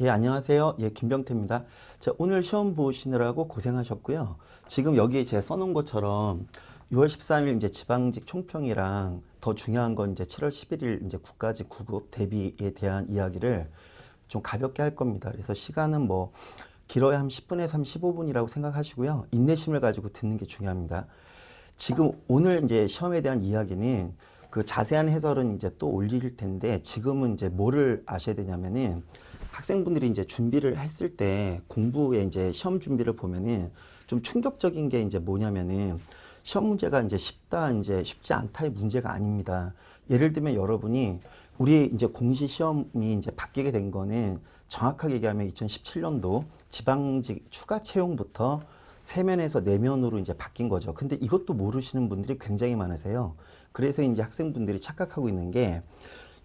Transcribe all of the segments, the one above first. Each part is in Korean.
예, 안녕하세요. 예, 김병태입니다. 자, 오늘 시험 보시느라고 고생하셨고요. 지금 여기에 제가 써놓은 것처럼 6월 13일 이제 지방직 총평이랑 더 중요한 건 이제 7월 11일 이제 국가직 구급 대비에 대한 이야기를 좀 가볍게 할 겁니다. 그래서 시간은 뭐 길어야 한 10분에서 한 15분이라고 생각하시고요. 인내심을 가지고 듣는 게 중요합니다. 지금 오늘 이제 시험에 대한 이야기는 그 자세한 해설은 이제 또 올릴 텐데 지금은 이제 뭐를 아셔야 되냐면은 학생분들이 이제 준비를 했을 때 공부에 이제 시험 준비를 보면은 좀 충격적인 게 이제 뭐냐면은 시험 문제가 이제 쉽다 이제 쉽지 않다의 문제가 아닙니다. 예를 들면 여러분이 우리 이제 공시 시험이 이제 바뀌게 된 거는 정확하게 얘기하면 2017년도 지방직 추가 채용부터 세면에서 내면으로 이제 바뀐 거죠. 근데 이것도 모르시는 분들이 굉장히 많으세요. 그래서 이제 학생분들이 착각하고 있는 게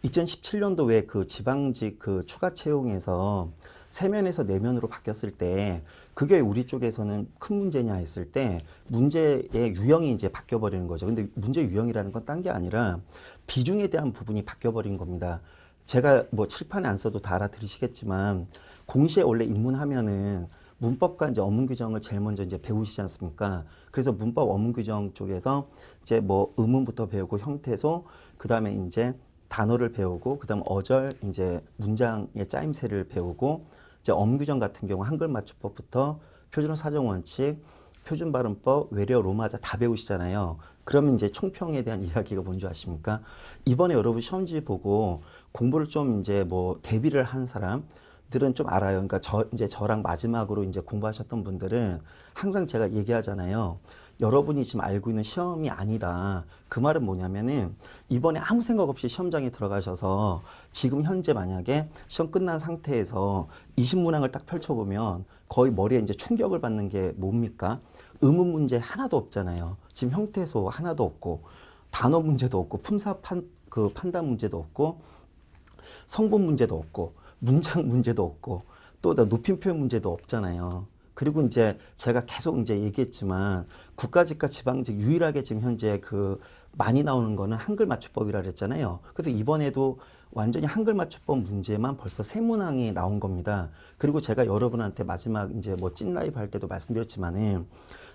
2017년도 왜그 지방직 그 추가 채용에서 세면에서 내면으로 바뀌었을 때 그게 우리 쪽에서는 큰 문제냐 했을 때 문제의 유형이 이제 바뀌어 버리는 거죠. 근데 문제 유형이라는 건 딴 게 아니라 비중에 대한 부분이 바뀌어 버린 겁니다. 제가 뭐 칠판에 안 써도 다 알아들으시겠지만 공시에 원래 입문하면은 문법과 이제 어문 규정을 제일 먼저 이제 배우시지 않습니까? 그래서 문법 어문 규정 쪽에서 이제 뭐 의문부터 배우고 형태소, 그 다음에 이제 단어를 배우고, 그 다음 어절, 이제 문장의 짜임새를 배우고, 이제 어문 규정 같은 경우 한글 맞춤법부터 표준어 사정 원칙, 표준 발음법, 외래어 로마자 다 배우시잖아요. 그러면 이제 총평에 대한 이야기가 뭔지 아십니까? 이번에 여러분 시험지 보고 공부를 좀 이제 뭐 대비를 한 사람, 들은 좀 알아요. 그러니까 저 이제 저랑 마지막으로 이제 공부하셨던 분들은 항상 제가 얘기하잖아요. 여러분이 지금 알고 있는 시험이 아니라 그 말은 뭐냐면은 이번에 아무 생각 없이 시험장에 들어가셔서 지금 현재 만약에 시험 끝난 상태에서 20문항을 딱 펼쳐보면 거의 머리에 이제 충격을 받는 게 뭡니까? 의문 문제 하나도 없잖아요. 지금 형태소 하나도 없고 단어 문제도 없고 품사 판 그 판단 문제도 없고 성분 문제도 없고 문장 문제도 없고 또 높임 표현 문제도 없잖아요. 그리고 이제 제가 계속 이제 얘기했지만 국가직과 지방직 유일하게 지금 현재 그 많이 나오는 거는 한글 맞춤법이라 그랬잖아요. 그래서 이번에도 완전히 한글 맞춤법 문제만 벌써 세 문항이 나온 겁니다. 그리고 제가 여러분한테 마지막 이제 뭐 찐라이브 할 때도 말씀드렸지만은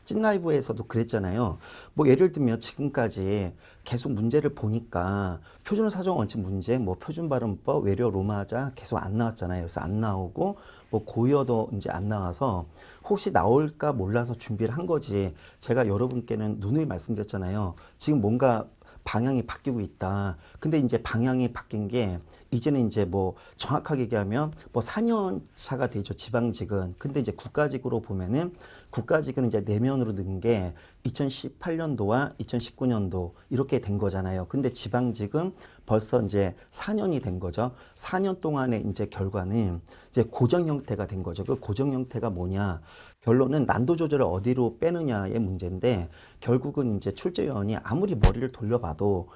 찐라이브에서도 그랬잖아요. 뭐 예를 들면 지금까지 계속 문제를 보니까 표준어 사정 원칙 문제, 뭐 표준 발음법, 외래어 로마자 계속 안 나왔잖아요. 그래서 안 나오고 뭐 고의어도 이제 안 나와서 혹시 나올까 몰라서 준비를 한 거지. 제가 여러분께는 누누이 말씀드렸잖아요. 지금 뭔가 방향이 바뀌고 있다. 근데 이제 방향이 바뀐 게 이제는 이제 뭐 정확하게 얘기하면 뭐 4년 차가 되죠. 지방직은. 근데 이제 국가직으로 보면은 국가직은 이제 내면으로 넣은 게 2018년도와 2019년도 이렇게 된 거잖아요. 근데 지방직은 벌써 이제 4년이 된 거죠. 4년 동안의 이제 결과는 이제 고정 형태가 된 거죠. 그 고정 형태가 뭐냐? 결론은 난도 조절을 어디로 빼느냐의 문제인데 결국은 이제 출제위원이 아무리 머리를 돌려봐도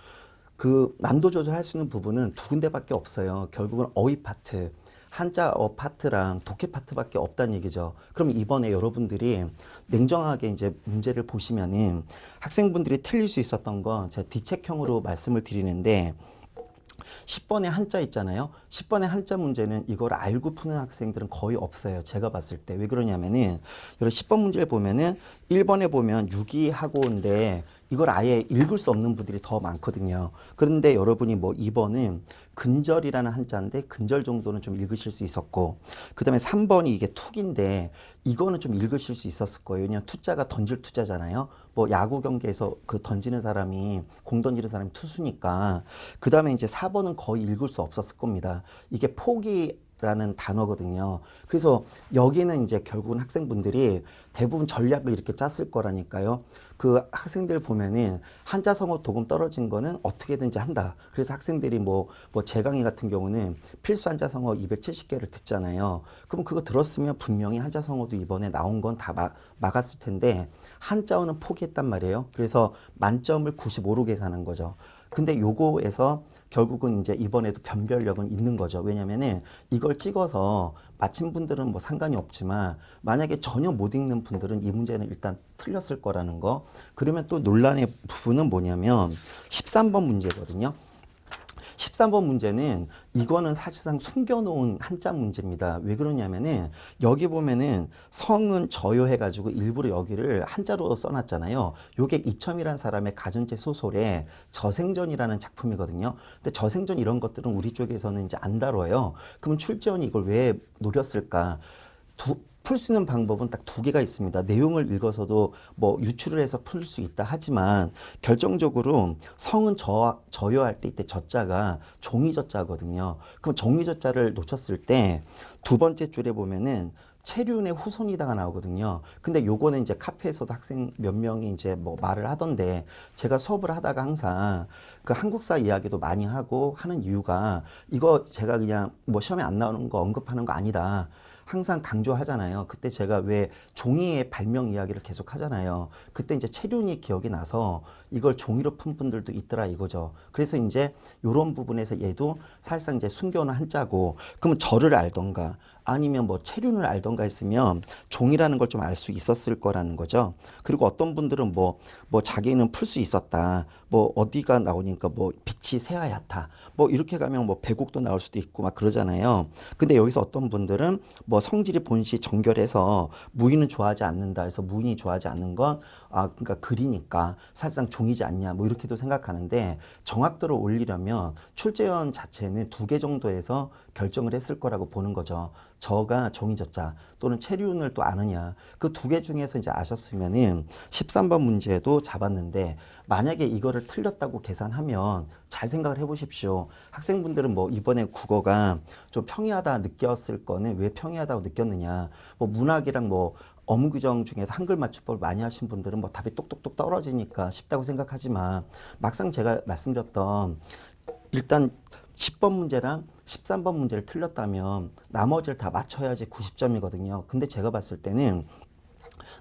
그 난도 조절할 수 있는 부분은 두 군데밖에 없어요. 결국은 어휘 파트, 한자어 파트랑 독해 파트밖에 없다는 얘기죠. 그럼 이번에 여러분들이 냉정하게 이제 문제를 보시면은 학생분들이 틀릴 수 있었던 건 제가 뒤책형으로 말씀을 드리는데 10번의 한자 있잖아요. 10번의 한자 문제는 이걸 알고 푸는 학생들은 거의 없어요. 제가 봤을 때. 왜 그러냐면은, 여러 10번 문제를 보면은 1번에 보면 유기하고인데 이걸 아예 읽을 수 없는 분들이 더 많거든요. 그런데 여러분이 뭐 2번은 근절이라는 한자인데 근절 정도는 좀 읽으실 수 있었고 그 다음에 3번이 이게 툭인데 이거는 좀 읽으실 수 있었을 거예요. 왜냐면 투자가 던질 투자잖아요. 뭐 야구 경기에서 그 던지는 사람이 공 던지는 사람이 투수니까 그 다음에 이제 4번은 거의 읽을 수 없었을 겁니다. 이게 포기 라는 단어거든요. 그래서 여기는 이제 결국은 학생분들이 대부분 전략을 이렇게 짰을 거라니까요. 그 학생들 보면은 한자 성어 도금 떨어진 거는 어떻게든지 한다. 그래서 학생들이 뭐, 뭐 제강의 같은 경우는 필수 한자 성어 270개를 듣잖아요. 그럼 그거 들었으면 분명히 한자 성어도 이번에 나온 건 다 막았을 텐데 한자어는 포기했단 말이에요. 그래서 만점을 95로 계산한 거죠. 근데 요거에서 결국은 이제 이번에도 변별력은 있는 거죠. 왜냐면은 이걸 찍어서 마친 분들은 뭐 상관이 없지만 만약에 전혀 못 읽는 분들은 이 문제는 일단 틀렸을 거라는 거. 그러면 또 논란의 부분은 뭐냐면 13번 문제거든요. 13번 문제는 이거는 사실상 숨겨놓은 한자 문제입니다. 왜 그러냐면은 여기 보면은 성은 저요해가지고 일부러 여기를 한자로 써놨잖아요. 요게 이첨이란 사람의 가전체 소설의 저생전이라는 작품이거든요. 근데 저생전 이런 것들은 우리 쪽에서는 이제 안 다뤄요. 그럼 출제원이 이걸 왜 노렸을까? 두, 풀 수 있는 방법은 딱 두 개가 있습니다. 내용을 읽어서도 뭐 유출을 해서 풀 수 있다 하지만 결정적으로 성은 저, 저요할 때 이때 저자가 종이저자거든요. 그럼 종이저자를 놓쳤을 때 두 번째 줄에 보면은 체륜의 후손이다가 나오거든요. 근데 요거는 이제 카페에서도 학생 몇 명이 이제 뭐 말을 하던데 제가 수업을 하다가 항상 그 한국사 이야기도 많이 하고 하는 이유가 이거 제가 그냥 뭐 시험에 안 나오는 거 언급하는 거 아니다. 항상 강조하잖아요. 그때 제가 왜 종이의 발명 이야기를 계속 하잖아요. 그때 이제 체륜이 기억이 나서 이걸 종이로 푼 분들도 있더라 이거죠. 그래서 이제 요런 부분에서 얘도 사실상 이제 숨겨놓은 한자고 그러면 절을 알던가 아니면 뭐 체륜을 알던가 했으면 종이라는 걸 좀 알 수 있었을 거라는 거죠. 그리고 어떤 분들은 뭐, 뭐 자기는 풀 수 있었다. 뭐 어디가 나오니까 뭐 빛이 새하얗다. 뭐 이렇게 가면 뭐 배곡도 나올 수도 있고 막 그러잖아요. 근데 여기서 어떤 분들은 뭐 성질이 본시 정결해서 무인은 좋아하지 않는다. 그래서 무인이 좋아하지 않는 건 아, 그러니까 글이니까 사실상 종이지 않냐. 뭐 이렇게도 생각하는데 정확도를 올리려면 출제원 자체는 두 개 정도에서 결정을 했을 거라고 보는 거죠. 저가 종이저자 또는 체륜을 또 아느냐. 그 두 개 중에서 이제 아셨으면은 13번 문제도 잡았는데 만약에 이거를 틀렸다고 계산하면 잘 생각을 해 보십시오. 학생분들은 뭐 이번에 국어가 좀 평이하다 느꼈을 거는 왜 평이하다고 느꼈느냐. 뭐 문학이랑 뭐 어무 규정 중에서 한글 맞춤법을 많이 하신 분들은 뭐 답이 똑똑똑 떨어지니까 쉽다고 생각하지만 막상 제가 말씀드렸던 일단 10번 문제랑 13번 문제를 틀렸다면 나머지를 다 맞춰야지 90점이거든요. 근데 제가 봤을 때는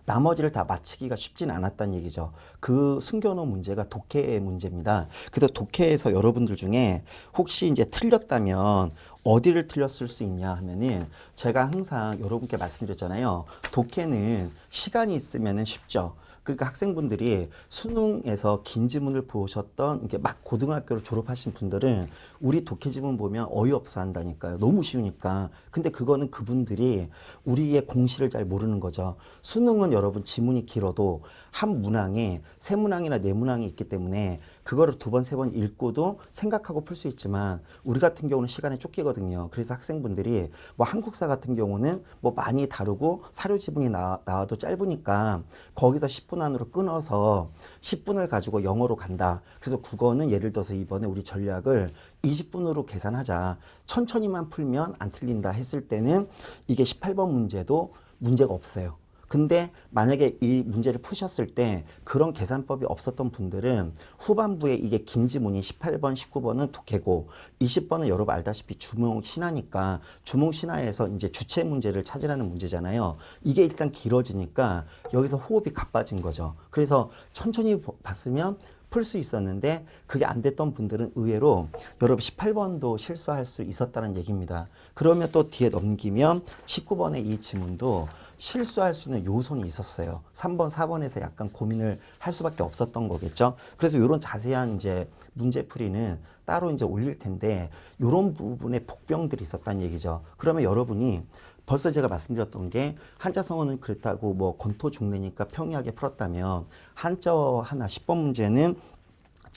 나머지를 다 맞히기가 쉽진 않았다는 얘기죠. 그 숨겨놓은 문제가 독해의 문제입니다. 그래서 독해에서 여러분들 중에 혹시 이제 틀렸다면 어디를 틀렸을 수 있냐 하면은 제가 항상 여러분께 말씀드렸잖아요. 독해는 시간이 있으면은 쉽죠. 그러니까 학생분들이 수능에서 긴 지문을 보셨던 이게 막 고등학교를 졸업하신 분들은 우리 독해 지문 보면 어이없어 한다니까요. 너무 쉬우니까. 근데 그거는 그분들이 우리의 공시를 잘 모르는 거죠. 수능은 여러분 지문이 길어도 한 문항에 세 문항이나 네 문항이 있기 때문에 그거를 두 번, 세 번 읽고도 생각하고 풀 수 있지만 우리 같은 경우는 시간에 쫓기거든요. 그래서 학생분들이 뭐 한국사 같은 경우는 뭐 많이 다루고 사료 지문이 나, 나와도 짧으니까 거기서 10분 안으로 끊어서 10분을 가지고 영어로 간다. 그래서 국어는 예를 들어서 이번에 우리 전략을 20분으로 계산하자. 천천히만 풀면 안 틀린다 했을 때는 이게 18번 문제도 문제가 없어요. 근데 만약에 이 문제를 푸셨을 때 그런 계산법이 없었던 분들은 후반부에 이게 긴 지문이 18번, 19번은 독해고 20번은 여러분 알다시피 주몽 신화니까 주몽 신화에서 이제 주체 문제를 찾으라는 문제잖아요. 이게 일단 길어지니까 여기서 호흡이 가빠진 거죠. 그래서 천천히 보- 봤으면 풀수 있었는데 그게 안 됐던 분들은 의외로 여러분 18번도 실수할 수 있었다는 얘기입니다. 그러면 또 뒤에 넘기면 19번의 이 지문도 실수할 수 있는 요소는 있었어요. 3번, 4번에서 약간 고민을 할 수밖에 없었던 거겠죠. 그래서 이런 자세한 이제 문제풀이는 따로 이제 올릴 텐데 이런 부분에 복병들이 있었다는 얘기죠. 그러면 여러분이 벌써 제가 말씀드렸던 게 한자 성어는 그렇다고 뭐 권토 중래니까 평이하게 풀었다면 한자어 하나 10번 문제는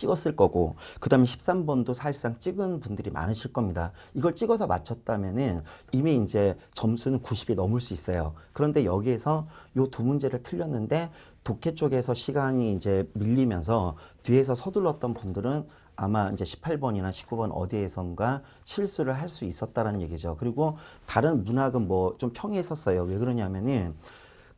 찍었을 거고 그 다음에 13번도 사실상 찍은 분들이 많으실 겁니다. 이걸 찍어서 맞췄다면은 이미 이제 점수는 90이 넘을 수 있어요. 그런데 여기에서 요 두 문제를 틀렸는데 독해 쪽에서 시간이 이제 밀리면서 뒤에서 서둘렀던 분들은 아마 이제 18번이나 19번 어디에선가 실수를 할 수 있었다라는 얘기죠. 그리고 다른 문학은 뭐 좀 평이했었어요. 왜 그러냐면은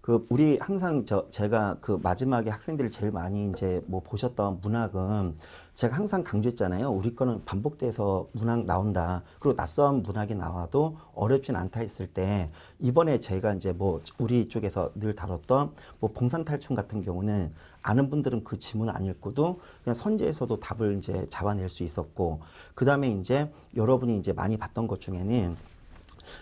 그 우리 항상 저 제가 그 마지막에 학생들이 제일 많이 이제 뭐 보셨던 문학은 제가 항상 강조했잖아요. 우리 거는 반복돼서 문학 나온다. 그리고 낯선 문학이 나와도 어렵진 않다 했을 때 이번에 제가 이제 뭐 우리 쪽에서 늘 다뤘던 뭐 봉산탈춤 같은 경우는 아는 분들은 그 지문을 안 읽고도 그냥 선제에서도 답을 이제 잡아낼 수 있었고 그 다음에 이제 여러분이 이제 많이 봤던 것 중에는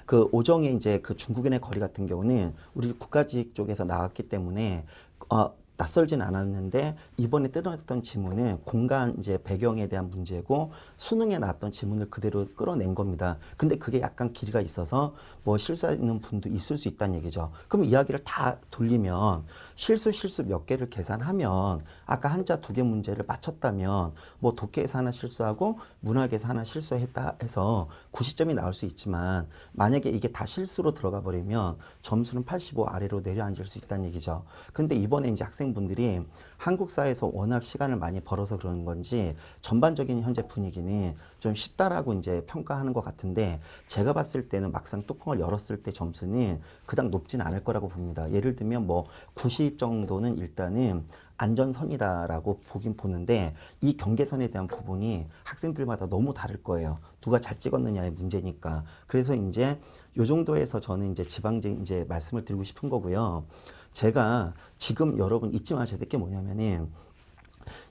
그 오정의 이제 그 중국인의 거리 같은 경우는 우리 국가직 쪽에서 나왔기 때문에 어 낯설진 않았는데 이번에 뜯어냈던 지문은 공간 이제 배경에 대한 문제고 수능에 나왔던 지문을 그대로 끌어낸 겁니다. 근데 그게 약간 길이가 있어서 뭐 실수하는 분도 있을 수 있다는 얘기죠. 그럼 이야기를 다 돌리면 실수 실수 몇 개를 계산하면 아까 한자 두 개 문제를 맞췄다면 뭐 독해에서 하나 실수하고 문학에서 하나 실수했다 해서 90점이 나올 수 있지만 만약에 이게 다 실수로 들어가 버리면 점수는 85 아래로 내려앉을 수 있다는 얘기죠. 그런데 이번에 이제 학생분들이 한국 사회에서 워낙 시간을 많이 벌어서 그러는 건지 전반적인 현재 분위기는 좀 쉽다라고 이제 평가하는 것 같은데 제가 봤을 때는 막상 뚜껑을 열었을 때 점수는 그닥 높진 않을 거라고 봅니다. 예를 들면 뭐 90 정도는 일단은 안전선이다라고 보긴 보는데 이 경계선에 대한 부분이 학생들마다 너무 다를 거예요. 누가 잘 찍었느냐의 문제니까. 그래서 이제 요 정도에서 저는 이제 지방제 이제 말씀을 드리고 싶은 거고요. 제가 지금 여러분 잊지 마셔야 될 게 뭐냐면은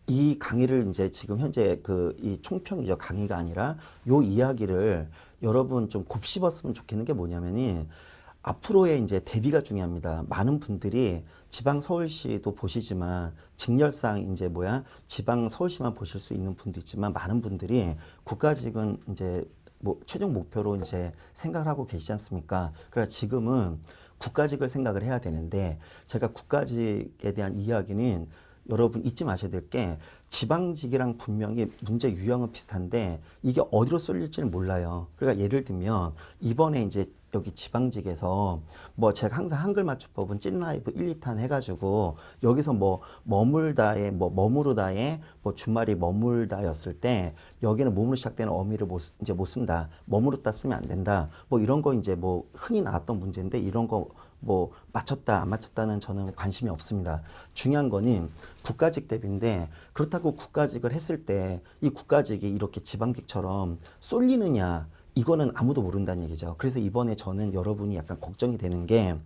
이 강의를 이제 지금 현재 그 이 총평이죠 강의가 아니라 요 이야기를 여러분 좀 곱씹었으면 좋겠는 게 뭐냐면은 앞으로의 이제 대비가 중요합니다. 많은 분들이 지방 서울시도 보시지만 직렬상 이제 뭐야 지방 서울시만 보실 수 있는 분도 있지만 많은 분들이 국가직은 이제 뭐 최종 목표로 이제 생각을 하고 계시지 않습니까? 그래서 지금은 국가직을 생각을 해야 되는데 제가 국가직에 대한 이야기는 여러분 잊지 마셔야 될 게 지방직이랑 분명히 문제 유형은 비슷한데 이게 어디로 쏠릴지는 몰라요. 그러니까 예를 들면 이번에 이제 여기 지방직에서 뭐 제가 항상 한글 맞춤법은 찐라이브 1, 2탄 해가지고 여기서 뭐 머물다에 뭐 머무르다에 뭐 주말이 머물다였을 때 여기는 몸으로 시작되는 어미를 못, 쓰- 이제 못 쓴다. 머무르다 쓰면 안 된다. 뭐 이런 거 이제 뭐 흔히 나왔던 문제인데 이런 거 뭐 맞췄다 안 맞췄다는 저는 관심이 없습니다. 중요한 거는 국가직 대비인데 그렇다고 국가직을 했을 때 이 국가직이 이렇게 지방직처럼 쏠리느냐 이거는 아무도 모른다는 얘기죠. 그래서 이번에 저는 여러분이 약간 걱정이 되는 게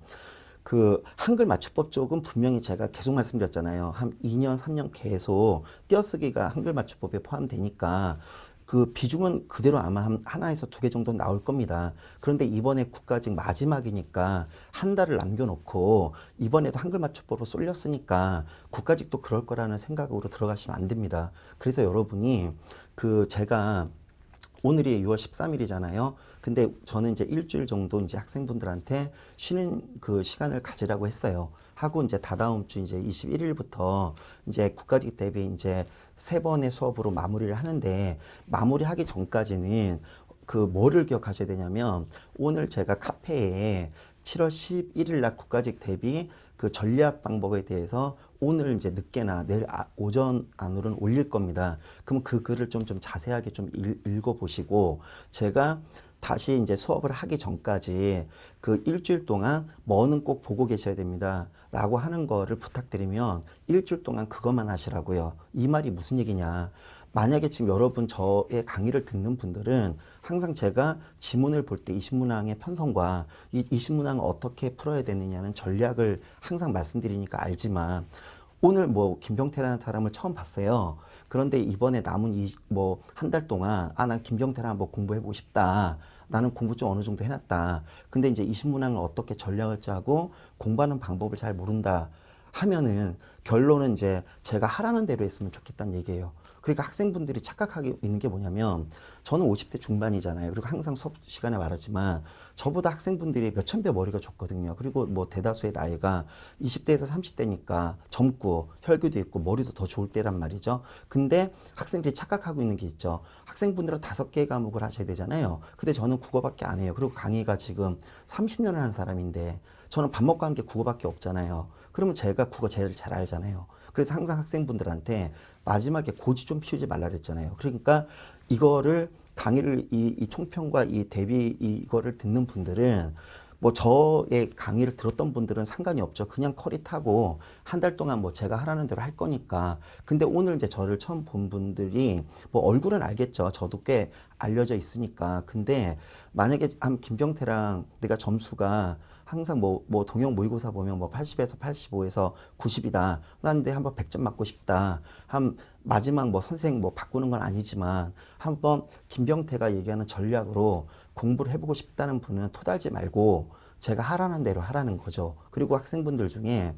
그 한글 맞춤법 쪽은 분명히 제가 계속 말씀드렸잖아요. 한 2년, 3년 계속 띄어쓰기가 한글 맞춤법에 포함되니까 그 비중은 그대로 아마 한 하나에서 두 개 정도 나올 겁니다. 그런데 이번에 국가직 마지막이니까 한 달을 남겨놓고 이번에도 한글 맞춤법으로 쏠렸으니까 국가직도 그럴 거라는 생각으로 들어가시면 안 됩니다. 그래서 여러분이 그 제가 오늘이 6월 13일이잖아요. 근데 저는 이제 일주일 정도 이제 학생분들한테 쉬는 그 시간을 가지라고 했어요. 하고 이제 다다음 주 이제 21일부터 이제 국가직 대비 이제 세 번의 수업으로 마무리를 하는데 마무리하기 전까지는 그 뭐를 기억하셔야 되냐면 오늘 제가 카페에 7월 11일 날 국가직 대비 그 전략 방법에 대해서 오늘 이제 늦게나 내일 아- 오전 안으로는 올릴 겁니다. 그럼 그 글을 좀, 좀 자세하게 좀 읽, 읽어보시고 제가 다시 이제 수업을 하기 전까지 그 일주일 동안 뭐는 꼭 보고 계셔야 됩니다. 라고 하는 거를 부탁드리면 일주일 동안 그것만 하시라고요. 이 말이 무슨 얘기냐. 만약에 지금 여러분 저의 강의를 듣는 분들은 항상 제가 지문을 볼 때 이 신문항의 편성과 이 이 신문항을 어떻게 풀어야 되느냐는 전략을 항상 말씀드리니까 알지만 오늘 뭐 김병태라는 사람을 처음 봤어요. 그런데 이번에 남은 이뭐한 달 동안 아 난 김병태를 한번 공부해보고 싶다. 나는 공부 좀 어느 정도 해놨다. 근데 이제 이 신문항을 어떻게 전략을 짜고 공부하는 방법을 잘 모른다. 하면은 결론은 이제 제가 하라는 대로 했으면 좋겠다는 얘기예요. 그러니까 학생분들이 착각하고 있는 게 뭐냐면 저는 50대 중반이잖아요. 그리고 항상 수업 시간에 말하지만 저보다 학생분들이 몇천 배 머리가 좋거든요. 그리고 뭐 대다수의 나이가 20대에서 30대니까 젊고 혈기도 있고 머리도 더 좋을 때란 말이죠. 근데 학생들이 착각하고 있는 게 있죠. 학생분들은 다섯 개 과목을 하셔야 되잖아요. 근데 저는 국어밖에 안 해요. 그리고 강의가 지금 30년을 한 사람인데 저는 밥 먹고 한 게 국어밖에 없잖아요. 그러면 제가 국어 제일 잘 알잖아요. 그래서 항상 학생분들한테 마지막에 고지 좀 피우지 말라 그랬잖아요. 그러니까 이거를 강의를 이, 이 총평과 이 대비 이거를 듣는 분들은 뭐 저의 강의를 들었던 분들은 상관이 없죠. 그냥 커리 타고 한 달 동안 뭐 제가 하라는 대로 할 거니까. 근데 오늘 이제 저를 처음 본 분들이 뭐 얼굴은 알겠죠. 저도 꽤 알려져 있으니까. 근데 만약에 한 김병태랑 내가 점수가 항상 뭐, 뭐 동영 모의고사 보면 뭐 80에서 85에서 90이다. 난데 한번 100점 맞고 싶다. 한 마지막 뭐 선생 뭐 바꾸는 건 아니지만 한번 김병태가 얘기하는 전략으로 공부를 해보고 싶다는 분은 토달지 말고 제가 하라는 대로 하라는 거죠. 그리고 학생분들 중에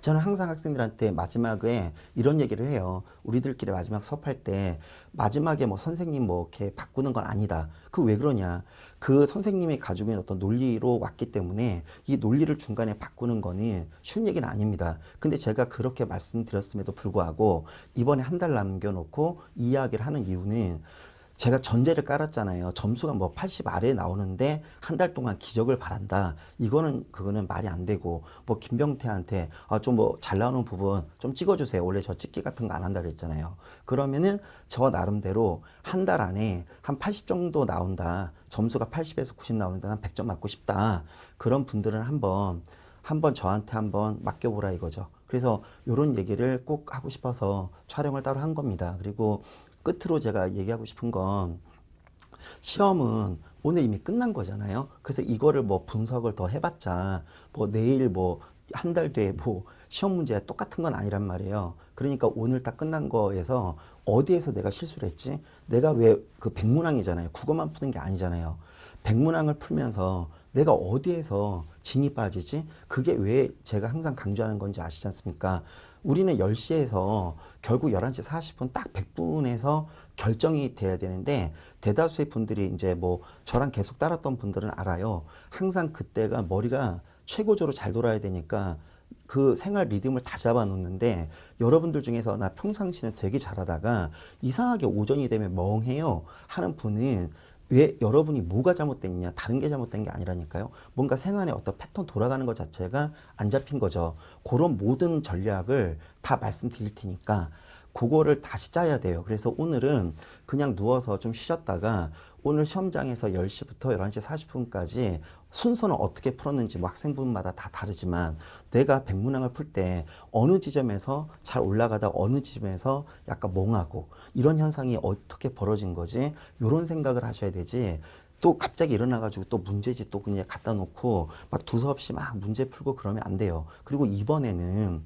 저는 항상 학생들한테 마지막에 이런 얘기를 해요. 우리들끼리 마지막 수업할 때 마지막에 뭐 선생님 뭐 이렇게 바꾸는 건 아니다. 그 왜 그러냐? 그 선생님이 가지고 있는 어떤 논리로 왔기 때문에 이 논리를 중간에 바꾸는 거는 쉬운 얘기는 아닙니다. 근데 제가 그렇게 말씀드렸음에도 불구하고 이번에 한 달 남겨놓고 이 이야기를 하는 이유는 제가 전제를 깔았잖아요. 점수가 뭐 80 아래에 나오는데 한 달 동안 기적을 바란다. 이거는 그거는 말이 안 되고 뭐 김병태한테 아 좀 뭐 잘 나오는 부분 좀 찍어주세요. 원래 저 찍기 같은 거 안 한다 그랬잖아요. 그러면은 저 나름대로 한 달 안에 한 80 정도 나온다. 점수가 80에서 90 나오는데 한 100점 맞고 싶다. 그런 분들은 한번 한번 저한테 한번 맡겨보라 이거죠. 그래서 이런 얘기를 꼭 하고 싶어서 촬영을 따로 한 겁니다. 그리고 끝으로 제가 얘기하고 싶은 건 시험은 오늘 이미 끝난 거잖아요. 그래서 이거를 뭐 분석을 더 해봤자 뭐 내일 뭐 한 달 뒤에 뭐 시험 문제가 똑같은 건 아니란 말이에요. 그러니까 오늘 딱 끝난 거에서 어디에서 내가 실수를 했지? 내가 왜 그 백문항이잖아요. 국어만 푸는 게 아니잖아요. 백문항을 풀면서 내가 어디에서 진이 빠지지? 그게 왜 제가 항상 강조하는 건지 아시지 않습니까? 우리는 10시에서 결국 11시 40분 딱 100분에서 결정이 돼야 되는데 대다수의 분들이 이제 뭐 저랑 계속 따랐던 분들은 알아요. 항상 그때가 머리가 최고조로 잘 돌아야 되니까 그 생활 리듬을 다 잡아놓는데 여러분들 중에서 나 평상시는 되게 잘하다가 이상하게 오전이 되면 멍해요 하는 분은 왜 여러분이 뭐가 잘못됐냐 다른 게 잘못된 게 아니라니까요. 뭔가 생활의 어떤 패턴 돌아가는 것 자체가 안 잡힌 거죠. 그런 모든 전략을 다 말씀드릴 테니까 그거를 다시 짜야 돼요. 그래서 오늘은 그냥 누워서 좀 쉬셨다가 오늘 시험장에서 10시부터 11시 40분까지 순서는 어떻게 풀었는지 뭐 학생분마다 다 다르지만 내가 백문항을 풀 때 어느 지점에서 잘 올라가다 어느 지점에서 약간 멍하고 이런 현상이 어떻게 벌어진 거지 이런 생각을 하셔야 되지 또 갑자기 일어나가지고 또 문제지 또 그냥 갖다 놓고 막 두서없이 막 문제 풀고 그러면 안 돼요. 그리고 이번에는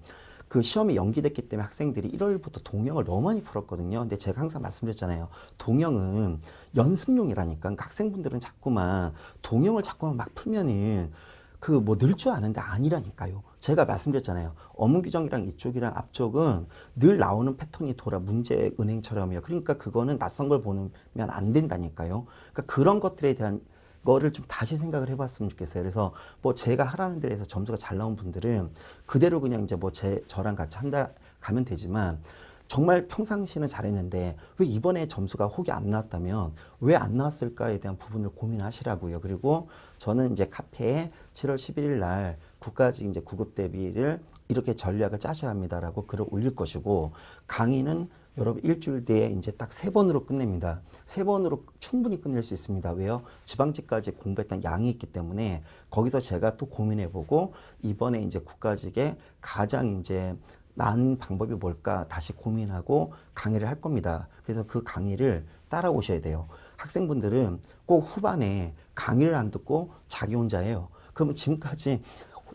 그 시험이 연기됐기 때문에 학생들이 1월부터 동영을 너무 많이 풀었거든요. 근데 제가 항상 말씀드렸잖아요. 동영은 연습용이라니까. 그러니까 학생분들은 자꾸만 동영을 자꾸만 막 풀면은 그 뭐 늘 줄 아는데 아니라니까요. 제가 말씀드렸잖아요. 어문 규정이랑 이쪽이랑 앞쪽은 늘 나오는 패턴이 돌아 문제 은행처럼이요. 그러니까 그거는 낯선 걸 보면 안 된다니까요. 그러니까 그런 것들에 대한 거를 좀 다시 생각을 해봤으면 좋겠어요. 그래서 뭐 제가 하라는 데에서 점수가 잘 나온 분들은 그대로 그냥 이제 뭐 제 저랑 같이 한 달 가면 되지만 정말 평상시는 잘했는데 왜 이번에 점수가 혹이 안 나왔다면 왜 안 나왔을까에 대한 부분을 고민하시라고요. 그리고 저는 이제 카페에 7월 11일 날 국가직 이제 구급 대비를 이렇게 전략을 짜셔야 합니다라고 글을 올릴 것이고 강의는 여러분 일주일 뒤에 이제 딱 세 번으로 끝냅니다. 세 번으로 충분히 끝낼 수 있습니다. 왜요? 지방직까지 공부했던 양이 있기 때문에 거기서 제가 또 고민해보고 이번에 이제 국가직에 가장 이제 나은 방법이 뭘까 다시 고민하고 강의를 할 겁니다. 그래서 그 강의를 따라오셔야 돼요. 학생분들은 꼭 후반에 강의를 안 듣고 자기 혼자 해요. 그러면 지금까지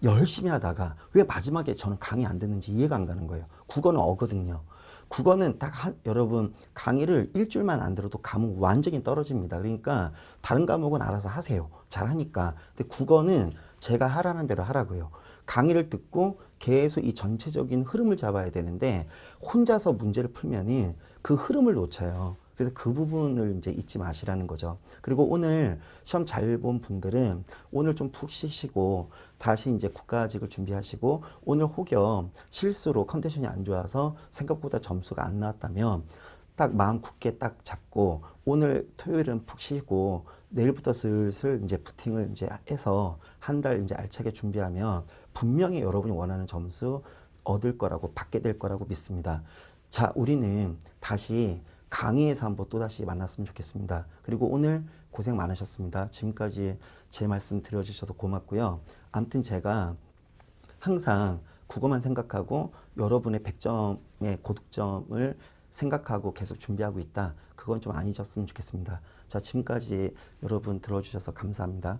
열심히 하다가 왜 마지막에 저는 강의 안 듣는지 이해가 안 가는 거예요. 국어는 어거든요. 국어는 딱 한, 여러분 강의를 일주일만 안 들어도 과목 완전히 떨어집니다. 그러니까 다른 과목은 알아서 하세요. 잘하니까. 근데 국어는 제가 하라는 대로 하라고요. 강의를 듣고 계속 이 전체적인 흐름을 잡아야 되는데 혼자서 문제를 풀면은 그 흐름을 놓쳐요. 그래서 그 부분을 이제 잊지 마시라는 거죠. 그리고 오늘 시험 잘 본 분들은 오늘 좀 푹 쉬시고 다시 이제 국가직을 준비하시고 오늘 혹여 실수로 컨디션이 안 좋아서 생각보다 점수가 안 나왔다면 딱 마음 굳게 딱 잡고 오늘 토요일은 푹 쉬고 내일부터 슬슬 이제 부팅을 이제 해서 한 달 이제 알차게 준비하면 분명히 여러분이 원하는 점수 얻을 거라고 받게 될 거라고 믿습니다. 자, 우리는 다시 강의에서 한번 또다시 만났으면 좋겠습니다. 그리고 오늘 고생 많으셨습니다. 지금까지 제 말씀 들어주셔서 고맙고요. 아무튼 제가 항상 국어만 생각하고 여러분의 100점의 고득점을 생각하고 계속 준비하고 있다. 그건 좀 아니셨으면 좋겠습니다. 자, 지금까지 여러분 들어주셔서 감사합니다.